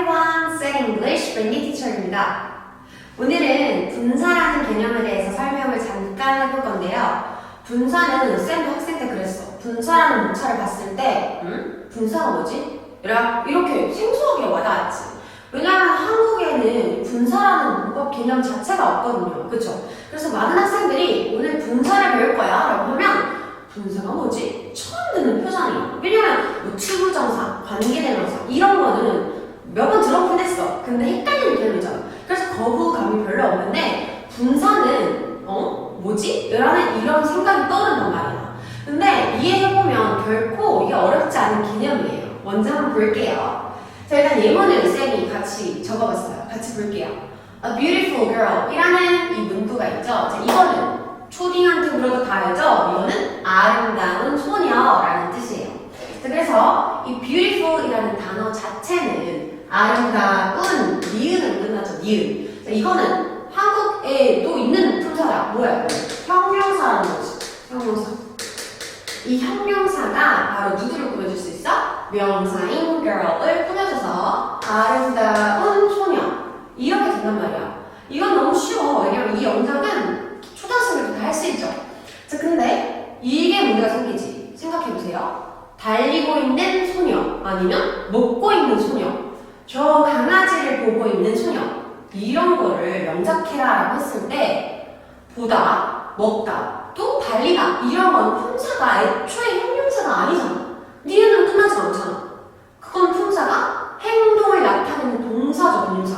everyone, Say English, Wendy Teacher입니다. 오늘은 분사라는 개념에 대해서 설명을 잠깐 해볼 건데요. 분사는 쌤도 학생 때 그랬어. 분사라는 문자를 봤을 때, 음? 분사가 뭐지? 이렇게 생소하게 와닿았지. 왜냐하면 한국에는 분사라는 문법 개념 자체가 없거든요. 그쵸? 그래서 많은 학생들이 오늘 분사를 배울 거야 라고 하면 분사가 뭐지? 처음 듣는 표정이에요. 왜냐면 뭐 추부정사, 관계대명사 이런 거는. 근데 헷갈리는 개념이잖아. 그래서 거부감이 별로 없는데 분사는 어? 뭐지? 라는 이런 생각이 떠오른단 말이야. 근데 이해해보면 결코 이게 어렵지 않은 개념이에요. 먼저 한번 볼게요. 자 일단 예문을 쌤이 같이 적어봤어요. 같이 볼게요. A beautiful girl 이라는 이 문구가 있죠. 자 이거는 초딩한테 물어도 다 알죠? 이거는 아름다운 소녀라는 뜻이에요. 자, 그래서 이 beautiful이라는 단어 자체는 아름다운 니은으로 끝나죠. 니은. 자, 이거는 한국에도 있는 품사다. 뭐야? 형용사라는 거지. 형용사. 이 형용사가 바로 누구를 꾸며줄 수 있어? 명사인 girl을 꾸며줘서 아름다운 소녀. 이렇게 된단 말이야. 이건 너무 쉬워. 왜냐면 이 영상은 초등학생들도 다 할 수 있죠. 자, 근데 이게 문제가 생기지. 생각해보세요. 달리고 있는 소녀, 아니면 먹고 있는 소녀, 저 강아지를 보고 있는 소녀, 이런 거를 명작해라라고 했을 때, 보다, 먹다, 또 달리다, 이런 건 품사가 애초에 형용사가 아니잖아. 니은은 끝나지 않잖아. 그건 품사가 행동을 나타내는 동사죠, 동사.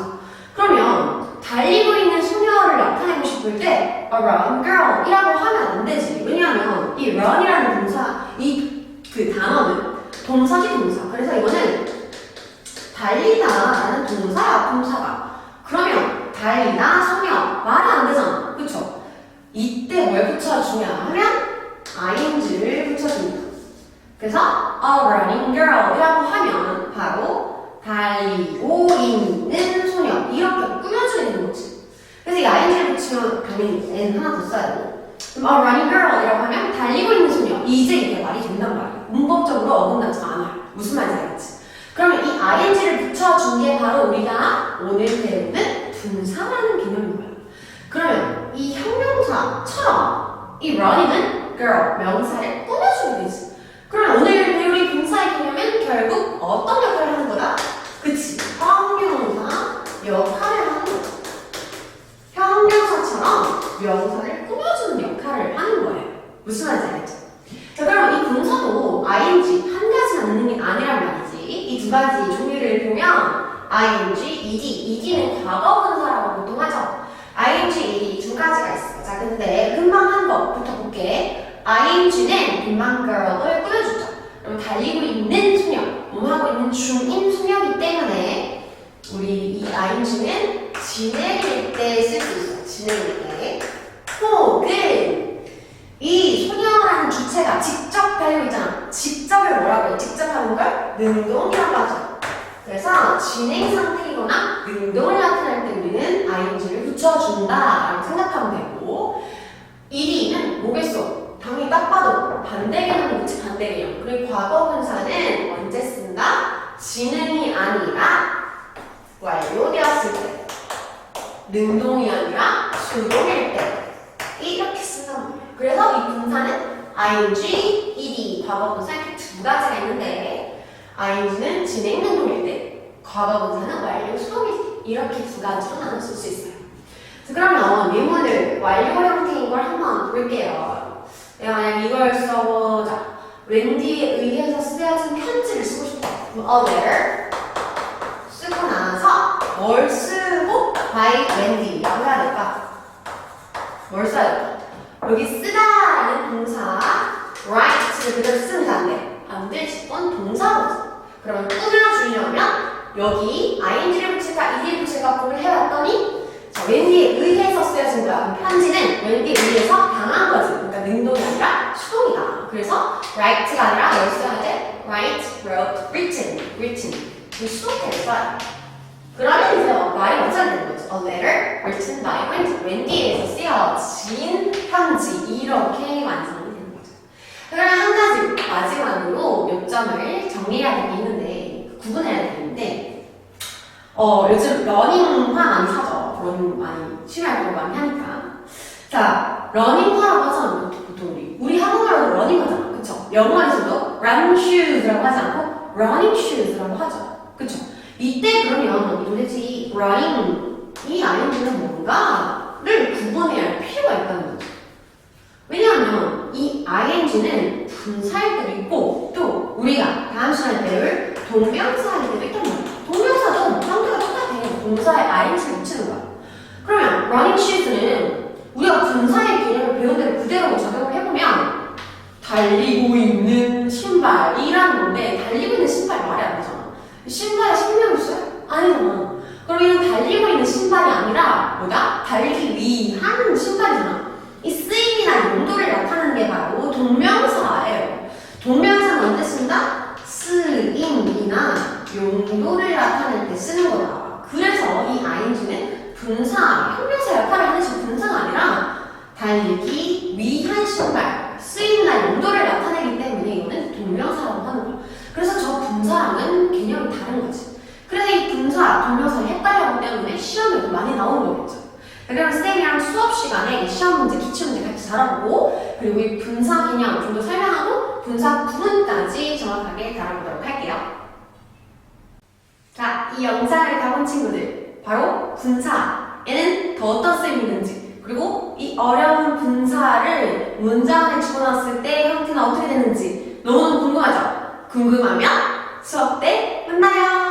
그러면 달리고 있는 소녀를 나타내고 싶을 때 a run girl 이라고 하면 안 되지. 왜냐하면 이 run이라는 동사, 이 그 단어는 동사지 동사. 그래서 이거는 달리다라는 동사야, 동사가. 그러면 달리다, 소녀 말이 안 되잖아. 그쵸? 이때 뭘 붙여주냐 하면 ing를 붙여줍니다. 그래서 a running girl 이라고 하면 바로 달리고 있는 소녀 이렇게 꾸며주는 거지. 그래서 이 ing를 붙이면 당연히 n 하나 더 써야 되고 그럼 a running girl 이라고 하면 달리고 있는 소녀 이제 이게 말이 된단 말이야. 문법적으로 어긋나지 않아요. 무슨 말인지 알겠지? 그러면 이 ing 를 붙여준 게 바로 우리가 오늘 배우는 분사라는 개념인 거예요. 그러면 이 형용사처럼 이 running은 girl 명사를 꾸며주는 거지. 그럼 오늘 배우리 분사의 개념은 결국 어떤 역할을 하는 거다? 그치? 형용사 역할을 하는 거야. 형용사처럼 명사를 꾸며주는 역할을 하는 거예요. 무슨 말인지 알겠죠? 자, 그럼 이 분사도 ing 한 가지만 있는 게 아니란 말이지. 이 두 가지 종류를 보면 ing, ed, ed는 과거 분사라고 보통 하죠. ing, ed 두 가지가 있어. 자, 근데 금방 한 것부터 볼게. ing는 금방 girl을 꾸며주죠. 그럼 달리고 있는 소녀, 몸하고 있는 중인 소녀이기 때문에 우리 이 ing는 진행일 때 쓸 수 있어. 진행일 때. 혹은 이 소녀라는 주체가 직접 달리고 있잖아. 직접을 뭐라고 해? 직접 하는 걸 능동이라고 하죠. 그래서 진행 상태이거나 능동을 나타낼 때 우리는 ing를 붙여준다 라고 생각하면 되고 ed는 뭐겠어? 당연히 딱 봐도 반대 개념 뭐지? 반대 개념. 그리고 과거 분사는 언제 쓴다? 진행이 아니라 완료되었을 때. 능동이 아니라 수동일 때. 이렇게 말이에요. 그래서 이 분사는 ing, ed, 과거 분사 이렇게 두 가지가 있는데 ing는 진행 능동일 때, 과거 분사는 완료 수동일 때 이렇게 두 가지로 나눠줄 수 있어요. 자, 그러면 예문을 완료 형태인 걸 한번 볼게요. 내가 만약 이걸 써보자. 웬디에 의해서 쓰여진 편지를 쓰고 싶다. 그럼 letter 쓰고 나서 뭘 쓰고 by 웬디라고 해야 될까? 뭘 써야 될까? 여기 쓰다라는 동사 write를 그대로 쓰면 안 돼. 안 되지. 그건 동사거든. 그러면 꾸며 주려면 여기 ing를 붙일까 ed를 붙일까 고민을 해봤더니 자, 웬디에 의해서 쓰여진 거야. 편지는 웬디에 의해서 당한 거지. 그러니까 능동이 아니라 수동이다. 그래서 write가 아니라 뭘 써야 돼? write, wrote, written, written. 이 수동태를 써야 돼. 그러면 이제 말이 완성되는 거죠. A letter written by Wendy. 웬디에서 쓰여진 편지. 이렇게 완성이 되는 거죠. 그러면 한 가지 마지막으로 몇 점을 정리해야 될 게 있는데, 구분해야 될 게 있는데, 어, 요즘 러닝화 많이 사죠. 러닝 많이 취미 활동을 많이 하니까. 자, 러닝화라고 하잖아, 보통 우리. 우리 한국말로 러닝화잖아. 그쵸? 영어에서도 run shoes라고 하지 않고 running shoes라고 하죠. 그쵸? 이때 그러면 도대체 이 running, 이 ing는 뭔가를 구분해야 할 필요가 있다는 거죠. 왜냐하면 이 ing는 분사할 때도 있고 또 우리가 다음 시간에 배울 동명사 할 때도. 동사에 ing를 붙이는 거야. 그러면 running shoes는 우리가 분사의 개념을 배운 대로 그대로 적용을 해보면 달리고 있는 신발이라는 건데 달리고 있는 신발이 말이 안 되잖아. 신발에 생명이 있어요? 아니잖아. 그럼 이는 달리고 있는 신발이 아니라 뭐다? 달리기 위한 신발이잖아. 이 쓰임이나 용도를 나타내는 게 바로 동명사예요. 동명사는 언제 쓴다? 쓰임이나 용도를 나타낼 때 쓰는 거다. 그래서 이 ing는 분사, 형용사 역할을 하는 식 분사가 아니라 달리기 위한 신발, 쓰임이나 용도를 나타내기 때문에 이거는 동명사라고 하는 거야. 그래서 저 분사랑은 개념이 다른 거지. 그래서 이 분사, 동명사를 헷갈려하기 때문에 시험에도 많이 나오는 거겠죠. 그러면 쌤이랑 수업 시간에 시험 문제, 기출 문제 같이 알아보고 그리고 이 분사 개념 좀 더 설명하고 분사 구분까지 정확하게 다뤄보도록 할게요. 자, 이 영상을 다 본 친구들 바로 분사 에는 더 어떤 셈이 있는지 그리고 이 어려운 분사를 문장 안에 집어넣었을 때 형태는 어떻게 되는지 너무 궁금하죠? 궁금하면 수업 때 만나요.